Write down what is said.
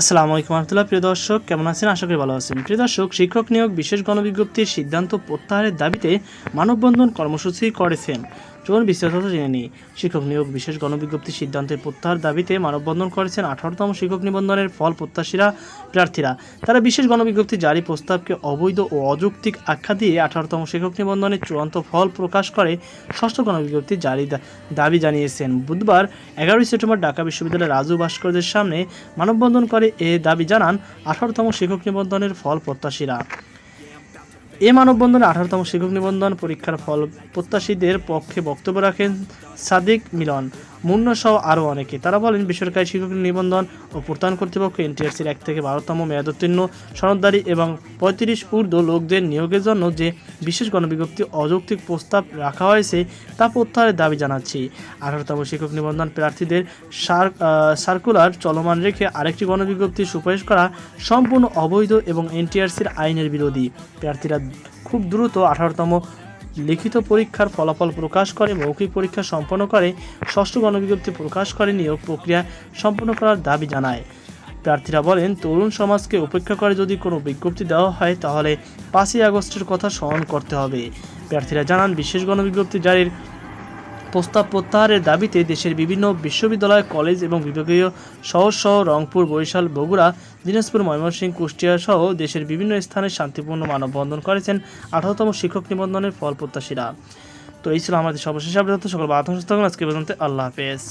আসসালামু আলাইকুম রহমতুল্লাহ, প্রিয় দর্শক, কেমন আছেন? আশা করি ভালো আছেন। প্রিয় দর্শক, শিক্ষক নিয়োগ, বিশেষ গণবিজ্ঞপ্তির সিদ্ধান্ত প্রত্যাহারের দাবিতে মানববন্ধন কর্মসূচি করেছেন। চলুন বিস্তারিত জেনে নিই। শিক্ষক নিয়োগ বিশেষ গণবিজ্ঞপ্তির সিদ্ধান্তের প্রত্যাহার দাবিতে মানববন্ধন করেছেন আঠারোতম শিক্ষক নিবন্ধনের ফল প্রত্যাশীরা, প্রার্থীরা। তারা বিশেষ গণবিজ্ঞপ্তি জারি প্রস্তাবকে অবৈধ ও অযৌক্তিক আখ্যা দিয়ে আঠারোতম শিক্ষক নিবন্ধনের চূড়ান্ত ফল প্রকাশ করে ষষ্ঠ গণবিজ্ঞপ্তি জারি দাবি জানিয়েছেন। বুধবার এগারোই সেপ্টেম্বর ঢাকা বিশ্ববিদ্যালয়ের রাজু ভাস্করদের সামনে মানববন্ধন করে এ দাবি জানান আঠারোতম শিক্ষক নিবন্ধনের ফল প্রত্যাশীরা। এ মানববন্ধনে আঠারোতম শিক্ষক নিবন্ধন পরীক্ষার ফল প্রত্যাশীদের পক্ষে বক্তব্য রাখেন সাদিক মিলন। মুন্ন সহ আরও অনেকে। তারা বলেন, বেসরকারি শিক্ষক নিবন্ধন ও প্রত্যয়ন কর্তৃপক্ষ এনটিআরসির এক থেকে বারোতম মেয়াদোত্তীর্ণ সনদদারি এবং পঁয়ত্রিশ ঊর্ধ্ব লোকদের নিয়োগের জন্য যে বিশেষ গণবিজ্ঞপ্তি অযৌক্তিক প্রস্তাব রাখা হয়েছে, তা প্রত্যাহারের দাবি জানাচ্ছি। আঠারোতম শিক্ষক নিবন্ধন প্রার্থীদের সার সার্কুলার চলমান রেখে আরেকটি গণবিজ্ঞপ্তি সুপারিশ করা সম্পূর্ণ অবৈধ এবং এনটিআরসির আইনের বিরোধী। প্রার্থীরা খুব দ্রুত আঠারোতম লিখিত পরীক্ষার ফলাফল প্রকাশ করে, মৌখিক পরীক্ষা সম্পন্ন করে, ষষ্ঠ গণবিজ্ঞপ্তি প্রকাশ করে, নিয়োগ প্রক্রিয়া সম্পন্ন করার দাবি জানায়। প্রার্থীরা বলেন, তরুণ সমাজকে উপেক্ষা করে যদি কোনো বিজ্ঞপ্তি দেওয়া হয়, তাহলে পাঁচই আগস্টের কথা স্মরণ করতে হবে। প্রার্থীরা জানান, বিশেষ গণবিজ্ঞপ্তি জারির প্রস্তাব প্রত্যাহারের দাবিতে দেশের বিভিন্ন বিশ্ববিদ্যালয়, কলেজ এবং বিভাগীয় শহর সহ রংপুর, বরিশাল, বগুড়া, দিনাজপুর, ময়মনসিংহ, কুষ্টিয়া সহ দেশের বিভিন্ন স্থানে শান্তিপূর্ণ মানববন্ধন করেছেন আঠারোতম শিক্ষক নিবন্ধনের ফল প্রত্যাশীরা। তো এই ছিল আমাদের সর্বশেষ আপডেট। সকল বাধা আজকে পর্যন্ত আল্লাহ হাফেজ।